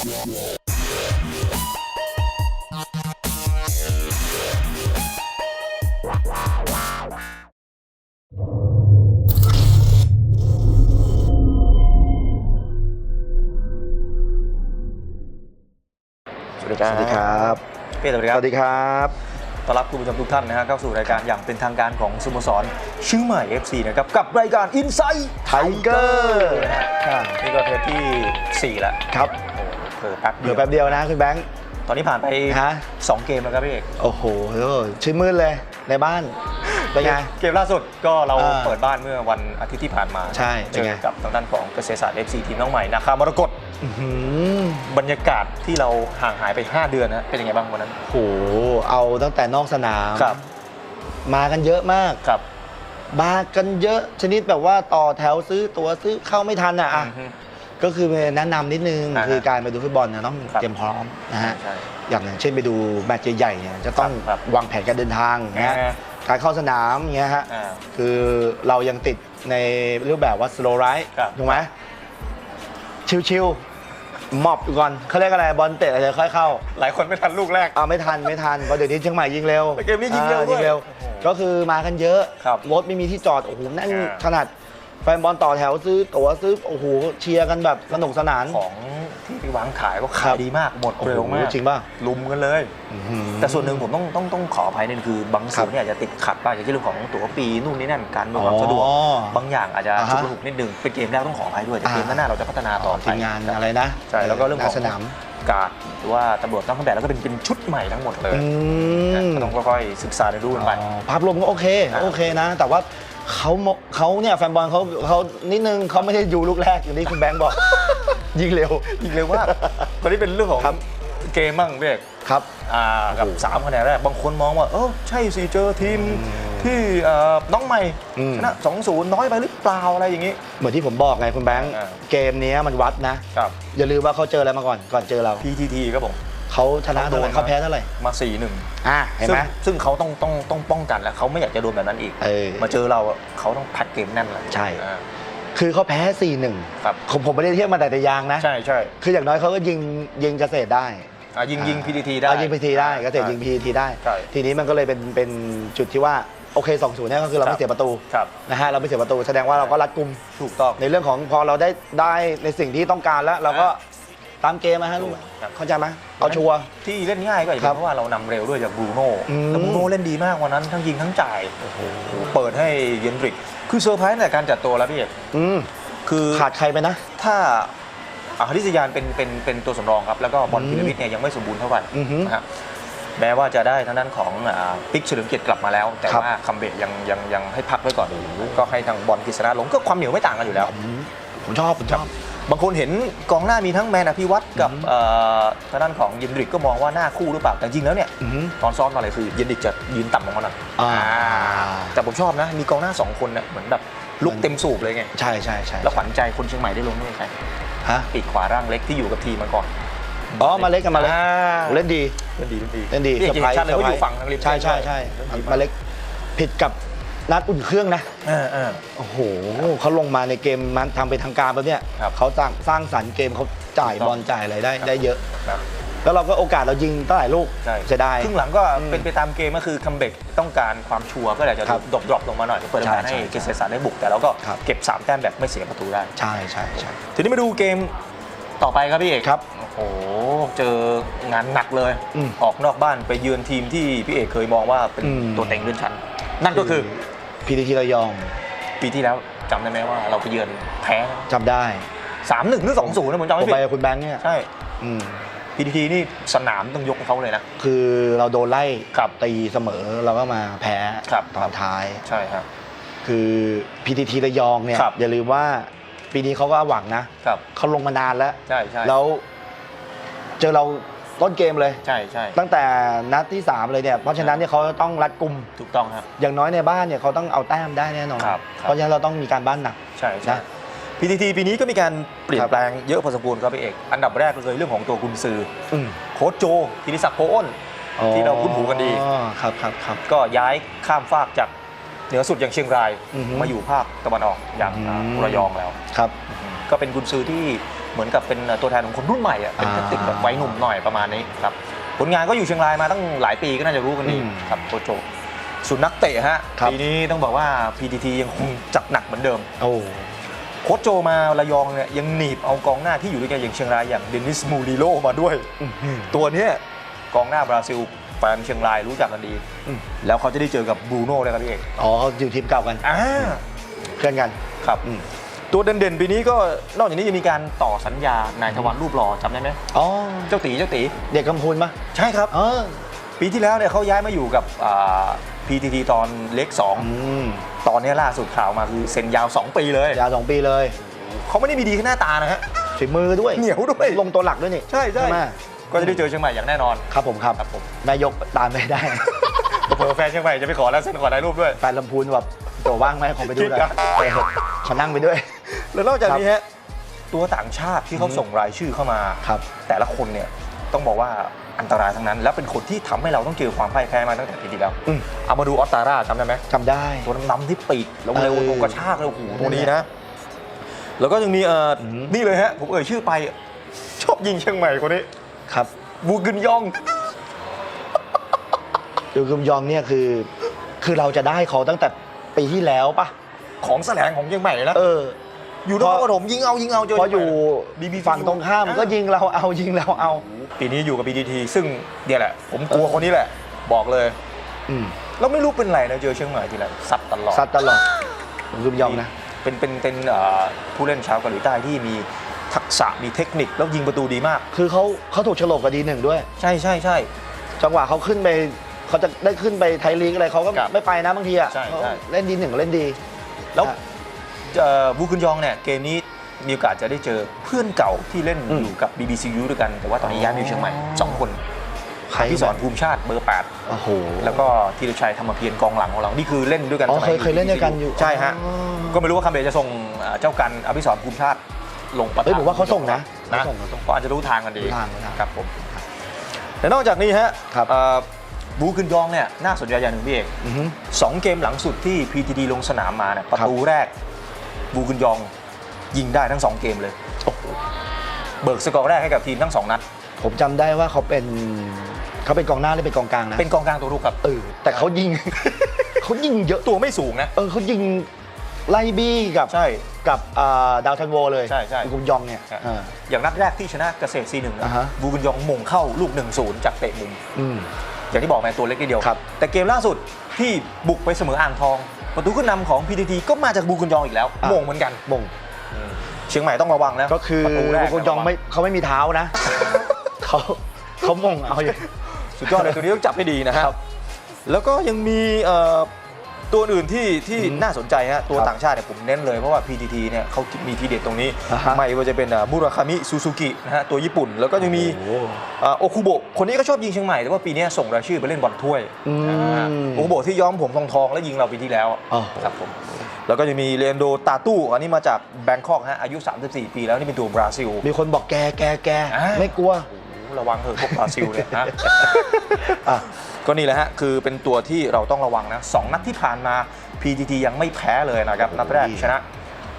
สวัสดีครับสวัสดีครับพี่เอกสวัสดีสครับวัสดีครับ ต้อนรับคุณผู้ชมทุกท่านนะฮะเข้าสู่รายการอย่างเป็นทางการของสโมสรชื่อใหม่ FC นะครับกับรายการ Inside Tiger นะฮะอ่านี่ก็เทปที่ 4 แล้วครับ โอ้โห เผลอแป๊บเดี๋เดียยววแป๊บเดียวนะคุณแบงค์ ตอนนี้ผ่านไปฮะ2เกมแล้วครับพี่เอกโอ้โหชื่นมื่นเลยในบ้านเป็นไง เกมล่าสุดก็เราอ่าเปิดบ้านเมื่อวันอาทิตย์ที่ผ่านมาใช่เป็เจนไง อกับทางด้านของเกษตรศาสตร์ FC ทีมน้องใหม่นาคามรกตอื้อหือบรรยากาศที่เราห่างหายไป 5 เดือนนะเป็นยังไงบ้างวันนั้นโอ้โหเอาตั้งแต่นอกสนามครับ มากันเยอะมากครับ มากันเยอะชนิดแบบว่าต่อแถวซื้อตั๋วซื้อเข้าไม่ทันอะอะอือฮึ ก็คือแนะนำนิดนึง อ่าฮะคือการไปดูฟุตบอลเนี่ยต้องครับ เตรียมพร้อมนะฮะใช่ อย่างเช่นไปดูแมตช์ใหญ่ๆเนี่ยจะต้องครับวางแผนการเดินทางนะฮะอ่า การเข้าสนามอย่างเงี้ยฮะ อ่า คือเรายังติดในรูปแบบว่า slow ride ครับ ถูกไหมชิวๆหมอบอยู่ก่อนเขาเรียกอะไรบอลเตะอะไรค่อยเข้าหลายคนไม่ทันลูกแรก เอาไม่ทันไม่ทันเพราะเดี๋ยวนี้เชียงใหม่ยิงเร็วแต่เกมนี้ยิงเร็วอ่าด้วยยิงเร็วโอ้โหก็คือมากันเยอะครับรถไม่มีที่จอดโอ้โหแนั่นอ่า ขนาดแฟ นบอลต่อแถวซื้อตั๋วซื้อโอ้โหเชียร์กันแบบสนุกสนาน ของที่ไปวางขายก็ครัขายบดีมากหมดโอ้โหเร็วมากจริงป่ะ ลุมกันเลย อื้อหือแต่ส่วนหนึ่งผมต้องต้องต้องขออภัยนิดนึงคือบางส่วนครับเนี่ยอาจจะติดขัดบ้างอย่างเช่นเรื่องของตั๋วปีนู่นนี่นั่นการอำนวยความสะดวกอ๋อบางอย่างอาจจะอ่าฮะ ชุกระหุกนิดนึงเป็นเกมแรกต้องขออภัยด้วยแต่เกมอ่าหน้าๆเราจะพัฒนาต่อไป ทีมงานอะไรนะใช่แล้วก็เรื่องของ หน้าสนามการดหรือว่าตำรวจต้องเครื่องแบบแล้วก็เป็นเป็นชุดใหม่ทั้งหมดเลยอืมก็ต้องค่อยๆศึกษาเรียนรู้กันไป อ๋อภาพรวมก็โอเค อ่าโอเคนะ แต่ว่า เขาโมเขาเนี่ยแฟนบอลเขาเขานิดนึงเขาไม่ได้อยู่ลูกแรกอย่างที่คุณแบงค์บอก ยิงเร็ว ยิงเร็วมาก ตอนนี้เป็นเรื่องของครับ เกมบ้างพี่เอกครับอ่ากับโอ้โหสามคะแนนแรก บางคนมองว่า เออใช่สิเจอทีมที่เอ่อน้องใหม่อืมชนะสองศูนย์น้อยไปหรือเปล่าอะไรอย่างนี้ เหมือนที่ผมบอกไงคุณแบงค์อ่า เกมเนี้ยมันวัดนะ ครับ อย่าลืมว่าเขาเจออะไรมาก่อนก่อนเจอเรา PTT ครับผม เขาชนะเท่าไหร่เขาโดนเขาแพ้เท่าไหร่มา4ี่หนึ่งอะเห็นไหมซึ่งเขาต้องต้องต้องป้องกันแล้วเขาไม่อยากจะโดนแบบนั้นอีกเออมาเจอเราอะเขาต้องพัดเกมแน่นเลยใช่อ่าคือเขาแพ้4-1ครับผมผมไม่ได้เทียบมาแต่แต่ยางนะ ใช่ใช่คืออย่างน้อยเขาก็ยิงยิงเกษตรได้อะยิงยิงอ่า PTT ได้เอายิงพีทีได้เกษตรยิงพีทีได้ใช่ทีนี้มันก็เลยเป็นเป็นจุดที่ว่าโอเค2 0เนี่ยก็คือเราครับไม่เสียประตูครับนะฮะเราไม่เสียประตูแสดงว่าเราก็รัดกุมถูกต้องในเรื่องของพอเราได้ได้ในสิ่งที่ต้องการแล้ว เราก็ ตามเกมนะฮะลูกครับ เข้าใจไหมเอาชัวร์ ที่เล่นง่ายก็อาจจะครัเป็นบเพราะว่าเรานำเร็วด้วยจากบรูโน่อืม แต่บรูโน่เล่นดีมากวันนั้นทั้งยิงทั้งจ่ายเปิดให้เยนดริก คือเซอร์ไพรส์ในการจัดตัวแล้วพี่เอกอืมคือขาดใครไปนะ ถ้าอาคาริสยานเป็นเป็นเป็นตัวสำรองครับ แล้วก็บอลอืมพิรวิทย์เนี่ยยังไม่สมบูรณ์เท่าไหร่อือฮึนะฮะแม้ว่าจะได้ทางด้านของอ่าปิ๊กเฉลิมเกียรติกลับมาแล้ว แต่ครับ ว่าคัมเบะยังยังยังให้พักไว้ก่อนก็ให้ทางบอลกฤษณะลงก็ความเหนียวไม่ต่างกันอยู่แล้ว ผมผมชอบผมชอบ บางคนเห็นกองหน้ามีทั้งแมนอภิวัตรกับอืมเอ่อทางด้านของเยนดริกก็มองว่าหน้าคู่หรือเปล่า แต่จริงแล้วเนี่ยอือฮึตอนซ้อมตอนอะไรคือเยนดริกจะยืนต่ำลงมาหน่อยอ่าแต่ผมชอบนะ มีกองหน้าสองคนเนี่ยเหมือนแบบลุกเต็มสูบเลยไง ใช่ใช่ใช่แล้วขวัญใจคนเชียงใหม่ได้ลงด้วยใครฮะปีกขวาร่างเล็กที่อยู่กับทีมมาก่อนอ๋อมาเล็กกันมาเล็กอ่เล่นดีเล่นดีเล่นดีเล่นดีพี่เอกเซอร์ไพรส์ชันเลยเขาอยู่เซอร์ไพรส์ฝั่งทางริมใช่ใช่ใช่เล่นดีมาเล็กผิดกับ นัดอุ่นเครื่องนะเออเออ โอ้โหเขาลงมาในเกมมันทำเป็นทางการแล้วเนี่ยครับเขาสร้างสร้างสรรค์เกมเขาจ่ายถูกต้องบอลจ่ายอะไรได้ครับได้เยอะ ครับ แล้วเราก็โอกาสเรายิงตั้งหลายลูกใช่เสียดาย ครึ่งหลังก็อืมเป็นไปตามเกมก็คือคัมเบกต้องการความชัวร์ก็อยากจะครับดรอปดรอปลงมาหน่อยเปิดโอกาสใช่ให้ใช่เกษตรศาสตร์ได้บุกแต่เราก็ครับ เก็บ3แต้มแบบไม่เสียประตูได้ ใช่ใช่ใช่ ทีนี้มาดูเกมต่อไปครับพี่เอกครับโอ้โห เจองานหนักเลย อืมออกนอกบ้านไปเยือนทีมที่พี่เอกเคยมองว่าเป็นอืม ตัวเต็งเลื่อนชั้น นั่นก็คือ พีทีทีระยองปีที่แล้วจำได้ไหมว่าเราไปเยือนแพ้จำได้สามหนึ่งหรือสองศูนย์นะผมจำผมไม่ผิไปดกับคุณแบงค์เนี่ยใช่อืมพีทีทีนี่สนามต้องยกให้เขาเลยนะ คือเราโดนไล่ครับตีเสมอเราก็มาแพ้ครับตอนท้าย ใช่ครับ คือพีทีทีระยองเนี่ยครับ อย่าลืมว่าปีนี้เขาก็หวังนะครับเขาลงมานานแล้ว ใช่ใช่ แล้วเจอเรา ต้นเกมเลย ใช่ใช่ตั้งแต่นัดที่ 3 เลยเนี่ย เพราะฉะนั้นเนี่ยเขาต้องรัดกุม ถูกต้องครับ อย่างน้อยในบ้านเนี่ยเขาต้องเอาแต้มได้แน่นอน ครับครับ เพราะฉะนั้นเราต้องมีการบ้านหนัก ใช่ใช่นะ พีทีทีปีนี้ก็มีการเปลี่ยครันบแปลงเยอะพอสมควรครับพี่เอก อันดับแรกเลยเรื่องของตัวกุนซืออืมโค้ชโจธินิศักดิ์โพอ้น ที่เราคุ้นหูกันดี อ๋อครับครับครับ ก็ย้ายข้ามฟากจากเหนือสุดอย่างเชียงรายอือฮึมาอยู่ภาคตะวันออกอย่างอืม ระยองแล้ว ครับ ก็เป็นกุนซือที่ เหมือนกับเป็นตัวแทนของคนรุ่นใหม่อะเป็นอ่าแทคติกแบบวัยหนุ่มหน่อยประมาณนี้ครับผลงานก็อยู่เชียงรายมาตั้งหลายปีก็น่าจะรู้กันดีอืมครับโคชโจส่วนนักเตะฮะครับปีนี้ต้องบอกว่า PTT ยังคงจัดหนักเหมือนเดิมโอ้โค้ชโจมาระยองเนี่ยยังหนีบเอากองหน้าที่อยู่ด้วยกันอย่างเชียงรายอย่างเดนิสมูริโลมาด้วย ตัวเนี้ยกองหน้าบราซิลแฟนเชียงรายรู้จักกันดีอืมแล้วเขาจะได้เจอกับบรูโน่เลยครับพี่เอกอ๋ออยู่ทีมเก่ากันอ่าเพื่อนกันครับอืม ตัวเด่นๆปีนี้ก็นอกจากนี้ยังมีการต่อสัญญานายทวันรูปหล่อจำได้ไหมอ๋อเจ้าตีเจ้าตีเด็กกำพูนปะใช่ครับ เออ ปีที่แล้วเนี่ยเขาย้ายมาอยู่กับอ่า PTT ตอนเล็กอืม2ตอนนี้ล่าสุดข่าวมาคือเซ็นยาว 2 ปีเลย ยาวสองปีเลย เขาไม่ได้มีดีแค่หน้าตานะฮะฝีมือด้วยเหนียวด้วยลงตัวหลักด้วยนี่ใช่ใช่ไหมก็จะได้เจอเชียงใหม่อย่างแน่นอนครับผมครับครับผมนายกตามไม่ได้เผื่อแฟนเชียงใหม่จะไปขอแล้วเซ็นขอถ่ายรูปด้วยแฟนลำพูนแบบตัวว่างไหมขอไปดูหน่อยจริงครับเออขอนั่งไปด้วย แล้วนอกจากนี้ฮะตัวต่างชาติที่เขาส่งรายชื่อเข้ามาครับแต่ละคนเนี่ยต้องบอกว่าอันตรายทั้งนั้น แล้วเป็นคนที่ทำให้เราต้องเจอความพ่ายแพ้มาตั้งแต่ปีที่แล้วอืมเอามาดูออสตาร่าจำได้ไหมจำได้ ตัวน้ำๆที่ปีกแล้วเร็วเออตัวกระชากเลยโอ้โหตัวนี้นะ แล้วก็ยังมีเอ่ออมนี่เลยฮะผมเอ่ยชื่อไป ชอบยิงเชียงใหม่คนนี้ครับบูกึนยองดูกึมยองเนี่ยคือ คือเราจะได้เขาตั้งแต่ปีที่แล้วปะของแสลงของเชียงใหม่เลยนะเออ อยู่นครปฐมยิงเอายิงเอาเจอพออยู่บีบีฝั่งตรงข้ามก็ยิงเราเอายิงเราเอา ปีนี้อยู่กับ BDT ซึ่งเนี่ยแหละ ผมกลัวคนนี้แหละ บอกเลยอืมแล้วไม่รู้เป็นไรนะเจอเชียงใหม่ทีไรซัดตลอดซัดตลอดดูกึมยองนะเป็นเป็นเป็นเอ่อผู้เล่นชาวเกาหลีใต้ที่มีทักษะมีเทคนิคแล้วยิงประตูดีมาก คือเขาเขาถูกโฉลกกับดีหนึ่งด้วย ใช่ใช่ใช่จังหวะเขาขึ้นไปเขาจะได้ขึ้นไปไทยลีกอะไรเขาก็ครับไม่ไปนะบางทีอะใช่เขาใช่เล่นดีหนึ่งเล่นดี แล้วอะเอ่อ บูคุนยองเนี่ยเกมนี้มีโอกาสจะได้เจอเพื่อนเก่าที่เล่นอืมอยู่กับ BBCU ด้วยกัน แต่ว่าตอนนี้ย้ายมาอยู่เชียงใหม่สองคนใครพี่สอนภูมิชาติเบอร์โอ้โห8แล้วก็ธีรชัยธรรมเพียรกองหลังของเรานี่คือเล่นด้วยกันอ๋อสมัเคยเคยเล่นด้วยกันอยู่ใช่ฮะอ๋อก็ไม่รู้ว่าคัมเบจะส่งเอ่อเจ้ากันอภิสรภูมิชาติลงประเอ้ยผมว่าเขาส่งนะนะเขาส่งเขาส่งก็อาจจะรู้ทางกันดีรู้ทางรู้ทางครับผมแต่นอกจากนี้ฮะครับเอ่อบูคุนยองเนี่ยน่าสนใจอย่างหนึ่งพี่เอกอือฮึสองเกมหลังสุดที่ PTD ลงสนามมาเนี่ยประตูแรก บูกุนยองยิงได้ทั้งสองเกมเลยโอ้โหเบิกสกอร์แรกให้กับทีมทั้งสองนัด ผมจำได้ว่าเขาเป็นเขาเป็นกองหน้าหรือเป็นกองกลางนะเป็นกองกลางตัวรุกครับ เออแต่เขายิง เขายิงเยอะตัวไม่สูงนะ เออเขายิงไล่บี้กับใช่ กับอ่าดาวทันโวเลยใช่ใช่กุมยองเนี่ยใช่อ่าอย่างนัดแรกที่ชนะเกษตร C1 นะอ่าฮะ บูกุนยองมงเข้าลูก 1-0 จากเตะมุม อืม อย่างที่บอกแม่ตัวเล็กนิดเดียว ครับแต่เกมล่าสุดที่บุกไปเสมออ่างทอง ประตูขึ้นนำของ PTT ก็มาจากบูกุนยองอีกแล้วมงเหมือนกัน มงเชียงใหม่ต้องระวังนะก็คือประตูแรกกุมยองไม่เขาไม่มีเท้านะ เขาเขามงเอาอยู่สุดยอดเลยตัวนี้ต้องจับให้ดีนะครับ แล้วก็ยังมีเอ่อ ตัวอื่นที่ที่อืมน่าสนใจฮะตัวครับต่างชาติเนี่ยผมเน้นเลยเพราะว่า PTT เนี่ยเขามีทีเด็ดตรงนี้อ่าฮะไม่ว่าจะเป็นมุราคามิซูซูกินะฮะตัวญี่ปุ่น แล้วก็ยังมีโอ้โหเอ่อโอคุโบะคนนี้ก็ชอบยิงเชียงใหม่ แต่ว่าปีนี้ส่งรายชื่อไปเล่นบอลถ้วยอืมอ่าโอคุโบะที่ย้อมผมทองทองๆแล้วยิงเราปีที่แล้วอ๋อครับผมแล้วก็ยังมีเลนโดตาตู้อันนี้มาจากแบงคอกฮะอายุ 34 ปีแล้วนี่เป็นตัวบราซิล มีคนบอกแกแกแกอ่าไม่กลัวโอ้โห ระวังเถอะพวกบราซิลเนี่ยนะ อะก็นี่แหละฮะ คือเป็นตัวที่เราต้องระวังนะสองนัดที่ผ่านมา PTT ยังไม่แพ้เลยนะครับ นัดแรกชนะ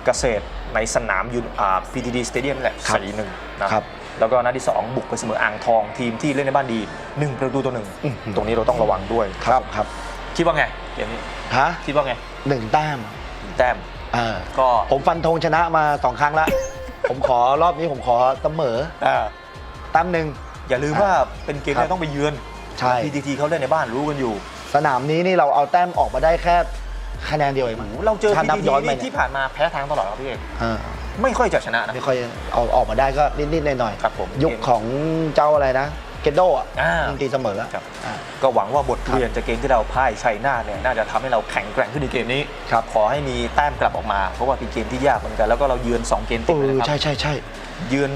เกษตรในสนามยูนอ่า PTT Stadium แหละครับสี่หนึ่งนะครับแล้วก็นัดที่ 2 บุกไปเสมออ่างทองทีมที่เล่นในบ้านดี 1 ประตูต่อหนึ่งอื้อหือ ตรงนี้เราต้องระวังด้วยครับครับคิดว่าไงเกมนี้ฮะคิดว่าไงหนึ่งแต้มแต้มเออก็ผมฟันธงชนะมาสองครั้งแล้วผมขอรอบนี้ผมขอเสมอ อ่า แต้มหนึ่งอย่าลืมว่าเป็นเกมครับที่ต้องไปเยือนใช่ PTT เขาเล่นในบ้านรู้กันอยู่สนามนี้นี่เราเอาแต้มออกมาได้แค่คะแนนเดียวเองมั้ง เราเจอ ถ้านับ PTT ย้อนไปนี่เนี่ย ที่ผ่านมาแพ้ทางตลอดครับพี่เอกเออไม่ค่อยจะชนะนะ ไม่ค่อยเอาออกมาได้ก็นิดๆหน่อยๆครับผมยุคของเจ้าอะไรนะ เกนโดอะอ่ายิงตีเสมออะครับ อ่า ก็หวังว่าบทเรียนจากเกมที่เราพ่ายชัยนาทเนี่ยน่าจะทำให้เราแข็งแกร่งขึ้นในเกมนี้ครับ ขอให้มีแต้มกลับออกมา เพราะว่าเป็นเกมที่ยากเหมือนกันแล้วก็เราเยือน2เกมติเอดเลยอนะคใช่รับใช่ใช่เยือน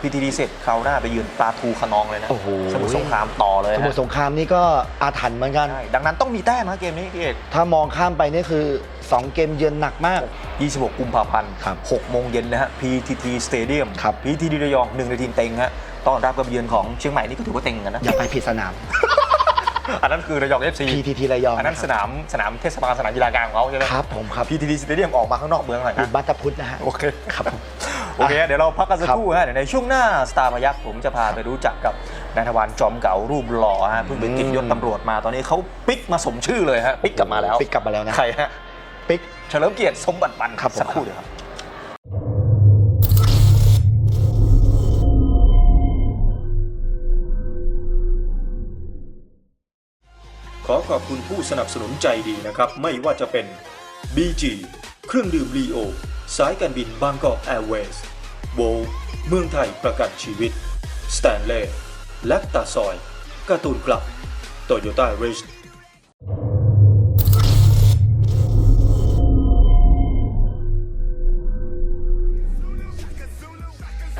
พีทีดีเสร็จคราวหน้าไปเยือนปลาทูขนองเลยนะโอ้โห สมุทรสงครามต่อเลยสมุทฮะรสงครามนี่ก็อาถรรพ์เหมือนกัน ใช่ดังนั้นต้องมีแต้มนะเกมนี้พี่เอก ถ้ามองข้ามไปนี่คือ 2 เกมเยือนหนักมาก 26 กุมภาพันธ์ครับ6โมงเย็นนะฮะ PTT Stadium ครับ PTT ระยองหนึ่งในทีมเต็งฮะต้อนรับกับเยือนของเชียงใหม่นี่ก็ถือว่าเต็งกันนะ อย่าไปผิดสนาม อันนั้นคือระยอง FC PTT ระยองอันนั้นสนามสนามเทศบาลสนามกีฬากลางของเขาใช่ไหม ครับผมครับ PTT Stadium ออกมาข้างนอกเมืองหน่อยอยู่นะ บัตตพุทธนะฮะโอเค ครับผม โโอเคเดี๋ยวเราพักกันสักครับครู่ฮะเดี๋ยวในช่วงหน้าสตาร์พยักผมจะพาไปรู้จักกับนายทวารจอมเก่ารูปหล่อฮะเพิ่งไปติดยศตำรวจมาตอนนี้เขาปิกมาสมชื่อเลยฮะปิกกลับมาแล้วปิกกลับมาแล้วนะใครฮะปิกเฉลิมเกียรติสมบัติบันครับผมสักครู่เดียวครับขอขอบคุณผู้สนับสนุนใจดีนะครับ ไม่ว่าจะเป็น BG เครื่องดื่มลีโอ สายการบินบางกอกแอร์เวย์สโวเมืองไทยประกันชีวิต สแตนเล่แลคตาซอยการ์ตูนกลับโตโยต้าเรส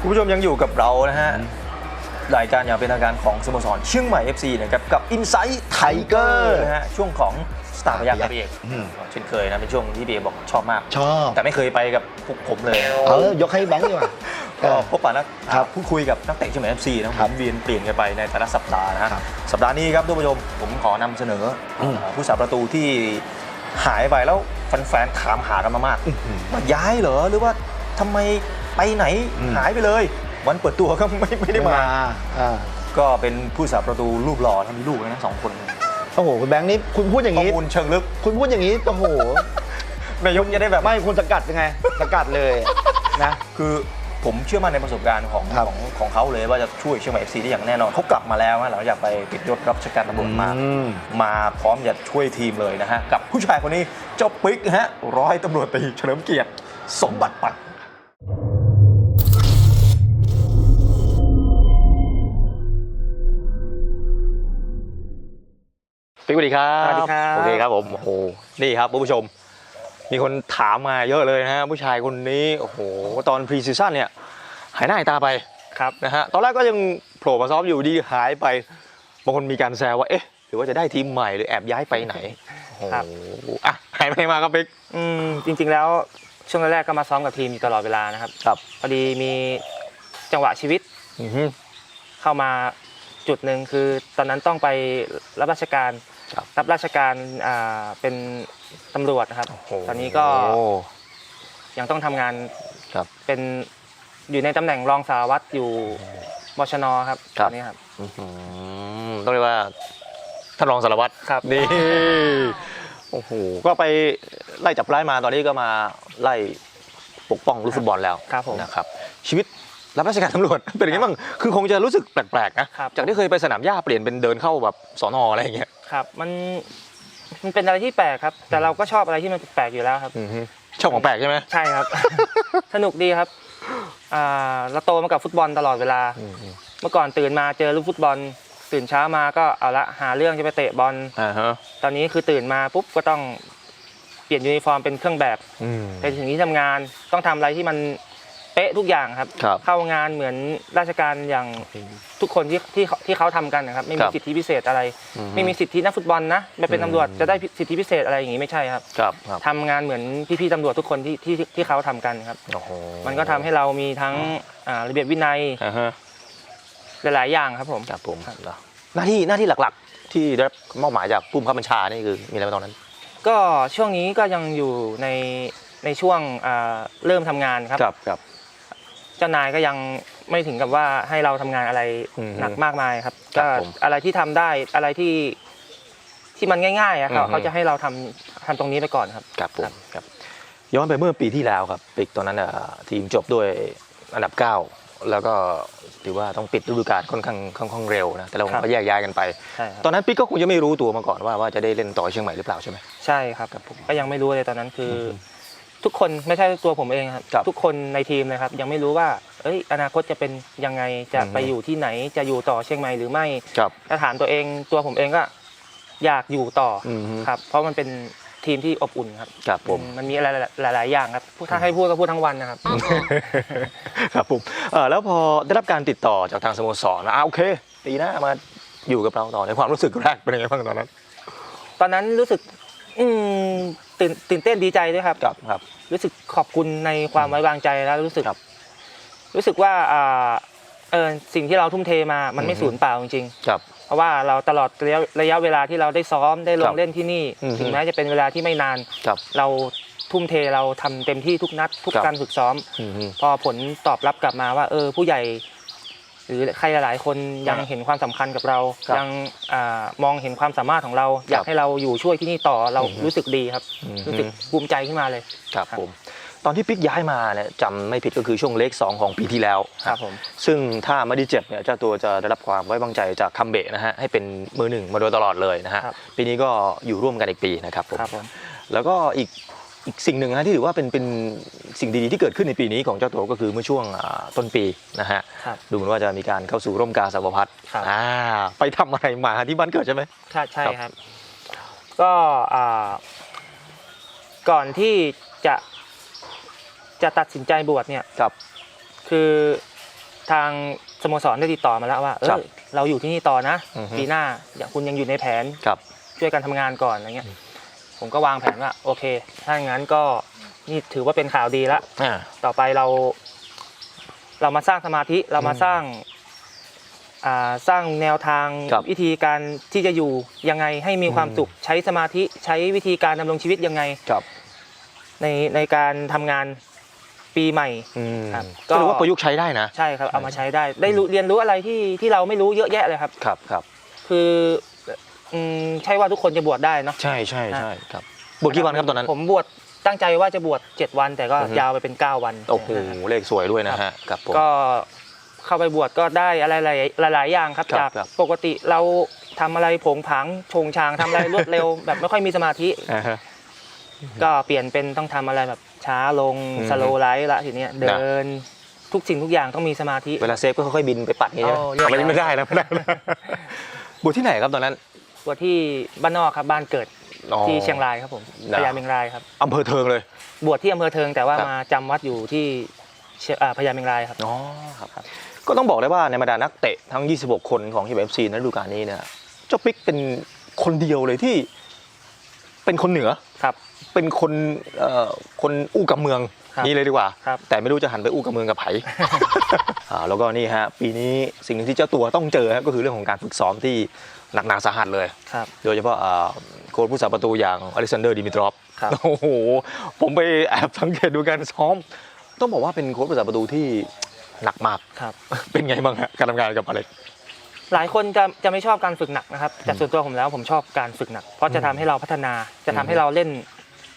คุณผู้ชมยังอยู่กับเรานะฮะรายการอย่างเป็นทางการของสโมสรเชียงใหม่ FC นะครับกับ Insight Tiger นะฮะช่วงของ สตาร์พยัก Star ษ์พี่เอกอืมเช่นเคยนะเป็นช่วงที่พี่เอกบอกชอบมาก ชอบแต่ไม่เคยไปกับพวกผมเลย เออยกให้แบงค์ดีกว่า ก็พบปะนักครับพูดคุยกับนักเตะเชียงใหม่ FC นะหครัมุบนเวียนเปลี่ยนกันไปในแต่ละสัปดาห์นะฮะครับสัปดาห์นี้ครับท่านผู้ชมผมขอนำเสนออม ผู้สาประตูที่หายไปแล้วแฟนๆถามหากันมามากอื้อหือ ว่าย้ายเหรอหรือว่าทำไมไปไหนอืม หายไปเลย วันเปิดตัวก็ไม่ไม่ได้มา อ่า ก็เป็นผู้สาประตูรูปหล่อทั้งมีลูกแล้วนะสองคน โอ้โหคุณแบงค์นี่คุณพูดอย่างข้อนี้ มูลเชิงลึก คุณพูดอย่างนี้โอ้โห นายกจะได้แบบ ไม่คุณสกัดยังไง สกัดเลยนะ คือผมเชื่อมั่นในประสบการณ์ของครับของของเขาเลยว่าจะช่วยเชียงใหม่เอฟซีได้อย่างแน่นอนเขากลับมาแล้วนะหลังจากไปติดยศรับราชการตำรวจมา อืม มาพร้อมจะช่วยทีมเลยนะฮะ กับผู้ชายคนนี้เจ้าปิ๊กนะฮะร้อยตำรวจตรีเฉลิมเกียรติสมบัติปัต ย์ปิ๊กสวัสดีครับสวัสดีครับโอเคครับผมโอ้โหนี่ครับคุณผู้ชม มีคนถามมาเยอะเลยนะฮะผู้ชายคนนี้โอ้โหตอนพรีซีซั่นเนี่ยหายหน้าหายตาไปครับนะฮะตอนแรกก็ยังโผล่มาซ้อมอยู่ดีหายไปบางคนมีการแซวว่าเอ๊ะหรือว่าจะได้ทีมใหม่หรือแอบย้ายไปไหนโอ้ครับโหอะหายไปไหนมาครับปิ๊กอืมจริง ๆแล้วช่วงแรกๆก็มาซ้อมกับทีมอยู่ตลอดเวลานะครับครับพอดีมีจังหวะชีวิตอือฮึเข้ามาจุดหนึ่งคือตอนนั้นต้องไปรับราชการ ครับ รับราชการอ่าเป็นตำรวจนะครับ ตอนนี้ก็โอ้ยังต้องทำงานครับ เป็นอยู่ในตำแหน่งรองสารวัตรอยู่บชนครับครับตอนนี้ครับ อื้อหือต้องเรียกว่าท่านรองสารวัตรครับ นี่โอ้โหก็ไปไล่จับไล่มาตอนนี้ก็มาไล่ปกป้องลูกฟุตบอลแล้วครับผมนะครับ ชีวิตรับราชการตำรวจ เป็นยังไงบ้างคือคงจะรู้สึกแปลกๆนะครับ จากที่เคยไปสนามหญ้าเปลี่ยนเป็นเดินเข้าแบบสอนออะไรอย่างเงี้ย ครับ มันมันเป็นอะไรที่แปลกครับ แต่เราก็ชอบอะไรที่มันแปลกอยู่แล้วครับ อือฮึชอบของแปลกใช่ไหมใช่ครับ สนุกดีครับอ่าเราโตมากับฟุตบอลตลอดเวลาอืมเมื่อก่อนตื่นมาเจอลูกฟุตบอล ตื่นเช้ามาก็เอาละหาเรื่องจะไปเตะบอล อ่าฮะตอนนี้คือตื่นมาปุ๊บก็ต้องเปลี่ยนยูนิฟอร์มเป็นเครื่องแบบอืมไปถึงที่ทำงานต้องทำอะไรที่มันเป๊ะทุกอย่างครับ ครับ เข้างานเหมือนราชการอย่างทุกคนที่ที่เขาที่เขาทำกันนะครับ ไม่คมีรับสิทธิพิเศษอะไรอืมไม่มีสิทธินักฟุตบอลนะไปเป็นอืมตำรวจจะได้สิทธิพิเศษอะไรอย่างนี้ไม่ใช่ครับครับครับทำงานเหมือนพี่ๆตำรวจทุกคนที่ที่ที่เขาทำกันครับ โอ้โหมันก็ทำให้เรามีทั้งอ่าระเบียบวินัยอ่าฮะหลายๆอย่างครับผม ครับผมครับแล้วหน้าที่หน้าที่หลักๆ ที่ได้รับมอบหมายจากผู้บังคับบัญชานี่คือมีอะไรบ้างตอนนั้น ก็ช่วงนี้ก็ยังอยู่ในในช่วงอ่าเริ่มทำงานครับ ครับครับ เจ้านายก็ยังไม่ถึงกับว่าให้เราทำงานอะไรอืมหนักมากมายครับ ครัก็บผมอะไรที่ทำได้อะไรที่ที่มันง่ายๆอะเขาอืม เขาจะให้เราทำทำตรงนี้ไปก่อนครับ ครับผมครับย้อนไปเมื่อปีที่แล้วครับปิกตอนนั้นอะทีมจบด้วยอันดับ 9 แล้วก็ถือว่าต้องปิดฤดูกาลค่อนข้างค่อนข้างเร็วนะแต่เราครับ ก็แยกย้ายกันไป ใช่ครับตอนนั้นปิกก็คงจะไม่รู้ตัวมาก่อนว่าว่าจะได้เล่นต่อเชียงใหม่หรือเปล่าใช่ไหม ใช่ครับครับผมก็ยังไม่รู้เลยตอนนั้นคืออม ทุกคนไม่ใช่ตัวผมเองครับครับทุกคนในทีมเลยครับ ยังไม่รู้ว่า เอ้ย อนาคตจะเป็นยังไงจะอือฮึ ไปอยู่ที่ไหนจะอยู่ต่อเชียงใหม่หรือไม่ครับ ถ้าถามตัวเองตัวผมเองก็อยากอยู่ต่อออืมฮึ ครับ เพราะมันเป็นทีมที่อบอุ่นครับ ครับผม มันมีอะไรหลาย ๆ อย่างครับพูดถ้าให้พูดก็พูดทั้งวันนะครับครับผมเอ่อแล้วพอได้รับการติดต่อจากทางสโมสรอ่าโอเคปีหน้ามาอยู่กับเราต่อในความรู้สึกแรกเป็นยังไงบ้างตอนนั้น ตอนนั้นรู้สึก อืมตื่นตื่นเต้นดีใจด้วยครับ ครับครับ รู้สึกขอบคุณในความไว้วางใจแล้วรู้สึกครับ รู้สึกว่าอ่าเออสิ่งที่เราทุ่มเทมามันไม่อือฮึสูญเปล่าจริงๆครับเพราะว่าเราตลอดระยะระยะเวลาที่เราได้ซ้อมได้ลครังบเล่นที่นี่ อือฮึถึงแม้จะเป็นเวลาที่ไม่นาน ครับ เราทุ่มเทเราทำเต็มที่ทุกนัด ทุกครับ การฝึกซ้อม อืม พอผลตอบรับกลับมาว่า เออ ผู้ใหญ่ หรือใครหลายๆ คนยังครับเห็นความสำคัญกับเราครับยังอามองเห็นความสามารถของเรา อยาคกรับให้เราอยู่ช่วยที่นี่ต่อเราอือฮึรู้สึกดีครับอืมรู้สึกภูมิใจขึ้นมาเลยครับครับผมตอนที่ปิ๊กย้ายมาเนี่ยจำไม่ผิดก็คือช่วงเลข2ของปีที่แล้วครับผมซึ่งถ้าไม่ได้เจ็บเนี่ยเจ้าตัวจะได้รับความไว้วางใจจากคัมเบะนะฮะให้เป็นมือหนึ่งมาโดยตลอดเลยนะฮะครับปีนี้ก็อยู่ร่วมกันอีกปีนะครับผมครับผมแล้วก็อีก อีกสิ่งหนึ่งนะที่ถือว่าเป็นเป็นสิ่งดีๆที่เกิดขึ้นในปีนี้ของเจ้าตัวก็คือเมื่อช่วงอ่าต้นปีนะฮะครับ ดูเหมือนว่าจะมีการเข้าสู่ร่มกาสาวพัฒน์ครับ อ่าไปทำอะไรมาที่บ้านเกิดใช่ไหม ใช่ใช่ครับครับก็อ่าก่อนที่จะจะตัดสินใจบวชเนี่ย ครับ คือทางสโมสรได้ติดต่อมาแล้วว่าเอครับอเราอยู่ที่นี่ต่อนะ อือฮึ ปีหน้า อย่าคุณยังอยู่ในแผนครับ ช่วยกันทำงานก่อนอะไรเงี้ย ผมก็วางแผนว่าโอเค ถ้าอย่างนั้นก็นี่ถือว่าเป็นข่าวดีละอ่า ต่อไปเรา เรามาสร้างสมาธิเรามาอืมสร้างอ่าสร้างแนวทางครับวิธีการที่จะอยู่ยังไงให้มีความอืม สุขใช้สมาธิใช้วิธีการดำรงชีวิตยังไงครับในในการทำงานปีใหม่ อืมครับก็ถือว่าประยุกต์ใช้ได้นะ ใช่ครับเอามาใช้ได้ ได้รู้เรียนรู้อะไรที่ที่เราไม่รู้เยอะแยะเลยครับ ครับครับ คือ อืมใช่ว่าทุกคนจะบวชได้เนาะ ใช่ใช่ใช่ครับบวชกี่วันครับตอนนั้น ผมบวชตั้งใจว่าจะบวช7วัน แต่ก็อือฮึ ยาวไปเป็น 9 วันโอ้โหเลขสวยด้วยนะฮะครับผม ก็เข้าไปบวชก็ได้อะไรหลายหลายๆอย่างครับครับจากครับ ปกติเราทำอะไรผงผางชงชางทำอะไรรวดเร็ว แบบไม่ค่อยมีสมาธิ อ่าฮะ ก็เปลี่ยนเป็นต้องทำอะไรแบบช้าลงอืมสโลไลท์ละทีเนี้ยเดินทุกสิ่งทุกอย่างต้องมีสมาธิ เวลาเซฟก็ค่อยๆบินไปปัดอย่างนี้ใช่ไหมโอ้เรียบร้อยไม่ไม่ได้แล้วไม่ได้แล้วบวชที่ไหนครับตอนนั้น บวชที่บ้านนอกครับบ้านเกิดอ๋อที่เชียงรายครับผมนะ พญาเมงรายครับ อำเภอเทิงเลย บวชที่อำเภอเทิงแต่ว่าครับ มาจำวัดอยู่ที่เชียอ่าพญาเมงรายครับ อ๋อครับ ก็ต้องบอกได้ว่าในบรรดานักเตะทั้ง 26 คนของทีมเอฟซีในฤดูกาลนี้เนี่ยเจ้าปิ๊กเป็นคนเดียวเลยที่เป็นคนเหนือ ครับ เป็นคนเอ่อคนอู้กับเมืองครับ นี่เลยดีกว่าครับแต่ไม่รู้จะหันไปอู้กับเมืองกับไผอ่าแล้วก็นี่ฮะปีนี้สิ่งหนึ่งที่เจ้าตัวต้องเจอฮะก็คือเรื่องของการฝึกซ้อมที่หนักหนาสาหัสเลยครับโดยเฉพาะอ่าโค้ชผู้สาประตูอย่างอเล็กซานเดอร์ดิมิทรอฟครับโอ้โห ผมไปแอบสังเกตดูการซ้อม ต้องบอกว่าเป็นโค้ชผู้สาประตูที่หนักมากครับเป็นไงบ้างฮะการทำงานกับอเล็กหลายคนจะจะไม่ชอบการฝึกหนักนะครับแต่ส่วนตัวผมแล้วผมชอบการฝึกหนัก เพราะจะทำให้เราพัฒนาจะทำให้เราเล่น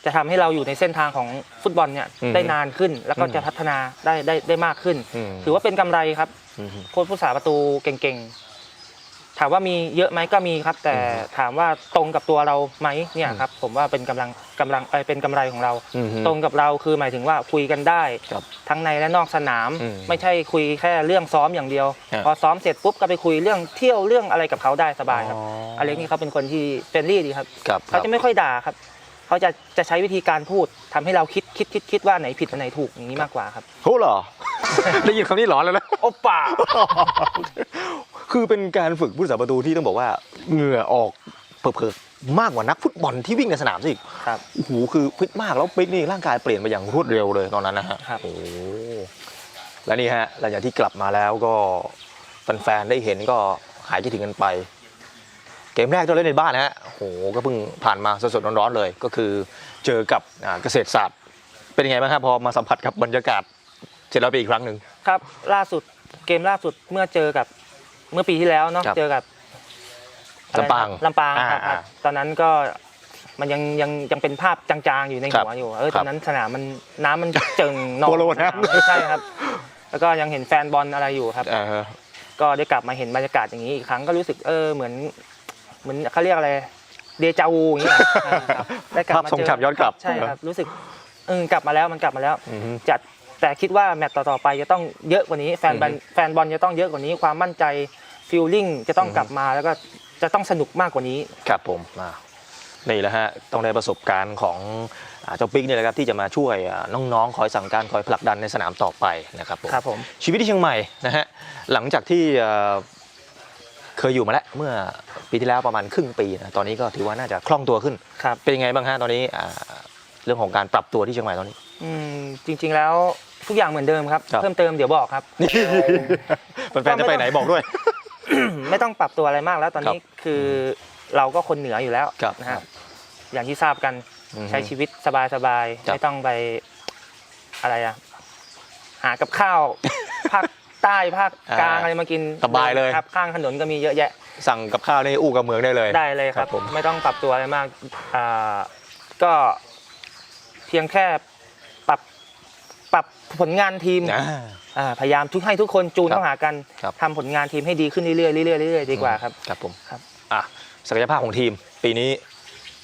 จะทำให้เราอยู่ในเส้นทางของฟุตบอลเนี่ยอืมได้นานขึ้น แล้วก็อืมจะพัฒนาได้ได้ได้มากขึ้นอืมถือว่าเป็นกำไรครับอืมโค้ชผู้สาประตูเก่งๆ ถามว่ามีเยอะไหมก็มีครับ แต่อืมถามว่าตรงกับตัวเราไหมเนี่ยอืมครับ ผมว่าเป็นกำลังกำลังเอ่อเป็นกำไรของเราอืมตรงกับเราคือหมายถึงว่าคุยกันได้ครับทั้งในและนอกสนามอืมไม่ใช่คุยแค่เรื่องซ้อมอย่างเดียวฮะพอซ้อมเสร็จปุ๊บก็ไปคุยเรื่องเที่ยวเรื่องอะไรกับเขาได้สบายครับอ๋ออเล็กนี่เขาเป็นคนที่เฟรนลี่ดีครับครับคเขารับจะไม่ค่อยด่าครับ เขาจะจะใช้วิธีการพูดทำให้เราคิดคิดคิดคิดว่าไหนผิดอันไหนถูกอย่างนี้มากกว่าครับโหเหรอ ได้ยินคำนี้หลอนแล้วนะ โอป่า คือเป็นการฝึกผู้สาประตูที่ต้องบอกว่าเหงื่อออกเผลอๆมากกว่านักฟุตบอลที่วิ่งในสนามซะอีกครับ โอ้โหคือฟิตมากแล้วปิ๊กนี่ร่างกายเปลี่ยนไปอย่างรวดเร็วเลยตอนนั้นนะฮะครับ โอ้โหและนี่ฮะหลังจากที่กลับมาแล้วก็แฟนๆได้เห็นก็หายคิดถึงกันไป เกมแรกที่เราเล่นในบ้านนะฮะโอ้โหก็เพิ่งผ่านมาสดๆร้อนๆเลย ก็คือเจอกับอ่าเกษตรศาสตร์ เป็นยังไงบ้างครับพอมาสัมผัสกับบรรยากาศเจ็ดร้อยปีอีกครั้งหนึ่ง ครับล่าสุดเกมล่าสุดเมื่อเจอกับเมื่อปีที่แล้วเนาะครับเจอกับอะไรนะลำปางลำปางอ่าครับอ่าตอนนั้นก็มันยังยังยังเป็นภาพจางๆอยู่ในครับหัวอยู่เออครัตบอนนั้นสนามมันน้ำมันเจิ่งนองโปโลน้ำสามใช่ครับ แล้วก็ยังเห็นแฟนบอลอะไรอยู่ครับ อ่าฮะ ก็ได้กลับมาเห็นบรรยากาศอย่างนี้อีกครั้งก็รู้สึกเออเหมือน เหมือนเขาเรียกอะไรเดจาวูอย่างเงี้ยเออครับได้กลับภาพมาทรงเจอจำย้อนกลับ ใช่ครับรู้สึกเออกลับมาแล้วมันกลับมาแล้ว อือฮึจัดแต่คิดว่าแมตต์ต่อๆไปจะต้องเยอะกว่านี้แฟนบอลอือฮึแฟนบอลจะต้องเยอะกว่านี้ความมั่นใจฟิลลิ่งจะต้องอือฮึกลับมาแล้วก็จะต้องสนุกมากกว่านี้ ครับผมอ่านี่แหละฮะต้องได้ประสบการณ์ของอ่าเจ้าปิ๊กเนี่ยแหละครับที่จะมาช่วยอ่าน้องๆ คอยสั่งการคอยผลักดันในสนามต่อไปนะครับผม ครับผม ชีวิตที่เชียงใหม่นะฮะหลังจากที่เอ่อ เคยอยู่มาแล้วเมื่อปีที่แล้วประมาณครึ่งปีนะตอนนี้ก็ถือว่าน่าจะคล่องตัวขึ้น ครับ เป็นยังไงบ้างฮะตอนนี้อ่าเรื่องของการปรับตัวที่เชียงใหม่ตอนนี้ อืมจริงๆแล้วทุกอย่างเหมือนเดิมครับ ครับ เพิ่มเติมเดี๋ยวบอกครับนี่แฟนๆจะไปไหนบอกด้วย ไม่ต้องปรับตัวอะไรมากแล้วตอนนี้คือเราก็คนเหนืออยู่แล้วครับนะฮะอย่างที่ทราบกันอือฮึใช้ชีวิตสบายครับ ๆไม่ต้องไปอะไรอะหากับข้าว ภาค ใต้ภาคกลางอ่าอะไรมากินสบายเลยครับข้างถนนก็มีเยอะแยะ สั่งกับข้าวในอู้กับเมืองได้เลยได้เลยคครัรับบผมไม่ต้องปรับตัวอะไรมากอ่าก็เพียงแค่ปรับปรับผลงานทีมอ่าอ่าพยายามทุกให้ทุกคนจูนครับเข้าหากันครับทำผลงานทีมให้ดีขึ้นเรื่อยๆเรื่อยๆเรื่อยๆดีกว่าครับครับผมครับอะศักยภาพของทีม ปีนี้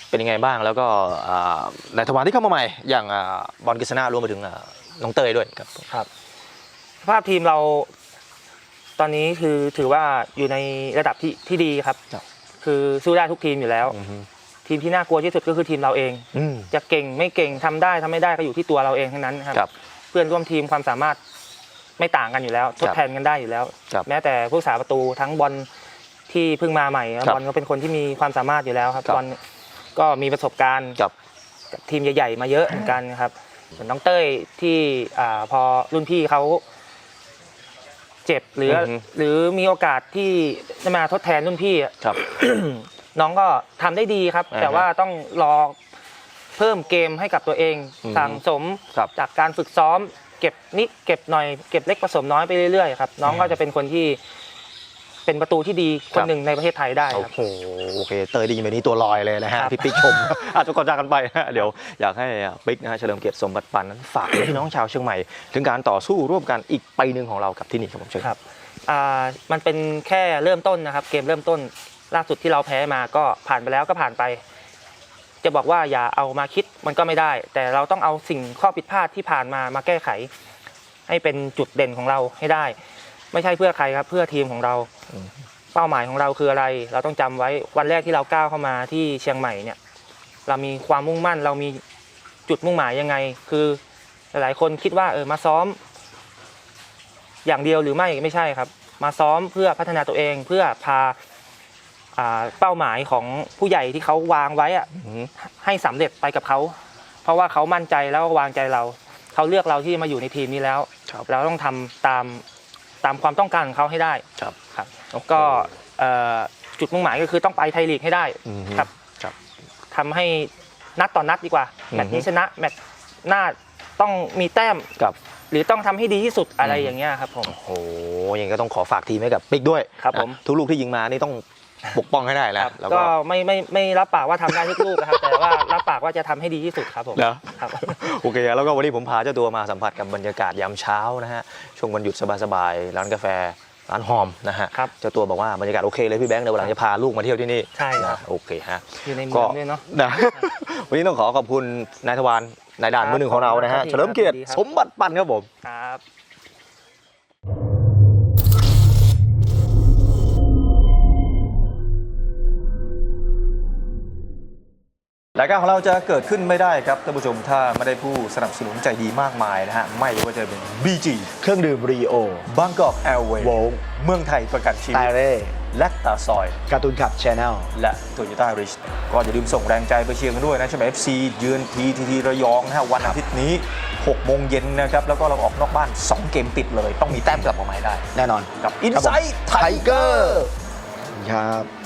เป็นยังไงบ้างแล้วก็อ่าในทวารที่เข้ามาใหม่ อย่างอ่าบอลกฤษณารวมไปถึงอ่าน้องเตยด้วยครับผมครับส ภาพทีมเราตอนนี้คือถือว่าอยู่ในระดับที่ที่ดีครับ คือสู้ได้ทุกทีมอยู่แล้ว อือฮึทีมที่น่ากลัวที่สุดก็คือทีมเราเอง อืม จะเก่งไม่เก่งทำได้ทำไม่ได้ก็อยู่ที่ตัวเราเองทั้งนั้นครับ ครับเพื่อนร่วมทีมความสามารถไม่ต่างกันอยู่แล้วทดครับแทนกันได้อยู่แล้ว ครับแม้แต่ผู้สาประตูทั้งบอลที่เพิ่งมาใหม่ครับบอลก็เป็นคนที่มีความสามารถอยู่แล้วครับครับ บอลก็มีประสบการณ์กับ กับทีมใหญ่ๆมาเยอะเหมือนกันครับส่วนน้องเต้ยที่อ่าพอรุ่นพี่เขา เจ็บหรือออฮึหรือมีโอกาสที่จะมาทดแทนรุ่นพี่อะ ครับ น้องก็ทำได้ดีครับ อ่าฮะแต่ว่าต้องรอเพิ่มเกมให้กับตัวเองอืมสั่งสมครับ จากการฝึกซ้อม เก็บนิดเก็บหน่อยเก็บเล็กผสมน้อยไปเรื่อยๆครับน้องก็จะเป็นคนที่ เป็นประตูที่ดีคนหนึ่งในประเทศไทยได้โอ้ครับ โหโอเคเตยได้ยินแบบนี้ตัวลอยเลยนะฮะครับพี่ปิ๊กชม อาจจะก่อนจากกันไปนะฮะเดี๋ยวอยากให้ปิ๊กนะฮะเฉลิมเกียรติสมบัติปันนั้นฝากถึงพี่น้องชาวเชียงใหม่ ถึงการต่อสู้ร่วมกันอีกปีหนึ่งของเรากับที่นี่ครับผมเชิญ ครับอ่ามันเป็นแค่เริ่มต้นนะครับ เกมเริ่มต้นล่าสุดที่เราแพ้มาก็ผ่านไปแล้วก็ผ่านไป จะบอกว่าอย่าเอามาคิดมันก็ไม่ได้ แต่เราต้องเอาสิ่งข้อผิดพลาดที่ผ่านมามาแก้ไข ให้เป็นจุดเด่นของเราให้ได้ ไม่ใช่เพื่อใครครับ เพื่อทีมของเราอืมเป้าหมายของเราคืออะไร เราต้องจำไว้วันแรกที่เราก้าวเข้ามาที่เชียงใหม่เนี่ย เรามีความมุ่งมั่น เรามีจุดมุ่งหมายยังไง คือหลายๆคนคิดว่าเออมาซ้อม อย่างเดียวหรือไม่ไม่ใช่ครับ มาซ้อมเพื่อพัฒนาตัวเองเพื่อพาอ่าเป้าหมายของผู้ใหญ่ที่เขาวางไว้อะอืมให้สำเร็จไปกับเขาเพราะว่าเขามั่นใจแล้วก็วางใจเรา เขาเลือกเราที่มาอยู่ในทีมนี้แล้วครับเราต้องทำตาม ตามความต้องการของเขาให้ได้ครับครับแล้วก็เอ่อจุดมุ่งหมายก็คือต้องไปไทยลีกให้ได้อืมครับครับทำให้นัดต่อนนัดดีกว่าอืมแมตช์นี้ชนะแมตช์หน้าต้องมีแต้มกับ หรือต้องทำให้ดีที่สุดอะไรอืม อย่างเงี้ยครับผม โอ้โหยังไงก็ต้องขอฝากทีมให้กับปิ๊กด้วยครับผม นะทุกลูกที่ยิงมานี่ต้อง ปกป้องให้ได้แล้ควรับแล้วก็ก็ไม่ไม่ไม่รับปากว่าทำได้ทุกลูกนะครับ แต่ว่ารับปากว่าจะทำให้ดีที่สุดครับผมเนาะครับ โอเคแล้วก็วันนี้ผมพาเจ้าตัวมาสัมผัสกับบรรยากาศยามเช้านะฮะช่วงวันหยุดสบายๆร้านกาแฟร้านหอมนะฮะครับเจ้าตัวบอกว่าบรรยากาศโอเคเลยพี่แบงค์เดี๋ยววันหลังจะพาลูกมาเที่ยวที่นี่ใช่ครับ นะโอเคฮะ อยู่ในเมืก็องด้วยเนาะ นะ วันนี้ต้องขอขอบคุณนายทวารนายด่านครับมือหนึ่งของเรานะฮะขอบคุณครับเฉลิมเกียรติยินดีครับสมบัติปันครับผม ครับ รายการของเราจะเกิดขึ้นไม่ได้ครับท่านผู้ชมถ้าไม่ได้ผู้สนับสนุนใจดีมากมายนะฮะ ไม่ว่าจะเป็น BG เครื่องดื่มรีโอบางกอกแอร์เวย์โวลเมืองไทยประกันชีไตวิตเร่และตาซอย การ์ตูนขับชาแนลและโตโยต้าริชก็อย่าลืมส่งแรงใจไปเชียร์กันด้วยนะใช่ไหม FC เยือนทีทีทีระยองนะฮะวันอาทิตย์นี้ 6 โมงเย็นนะครับ แล้วก็เราออกนอกบ้าน 2 เกมติดเลย ต้องมีแต้มกลับมาให้ได้ แน่นอนกับ Inside Tiger ครับ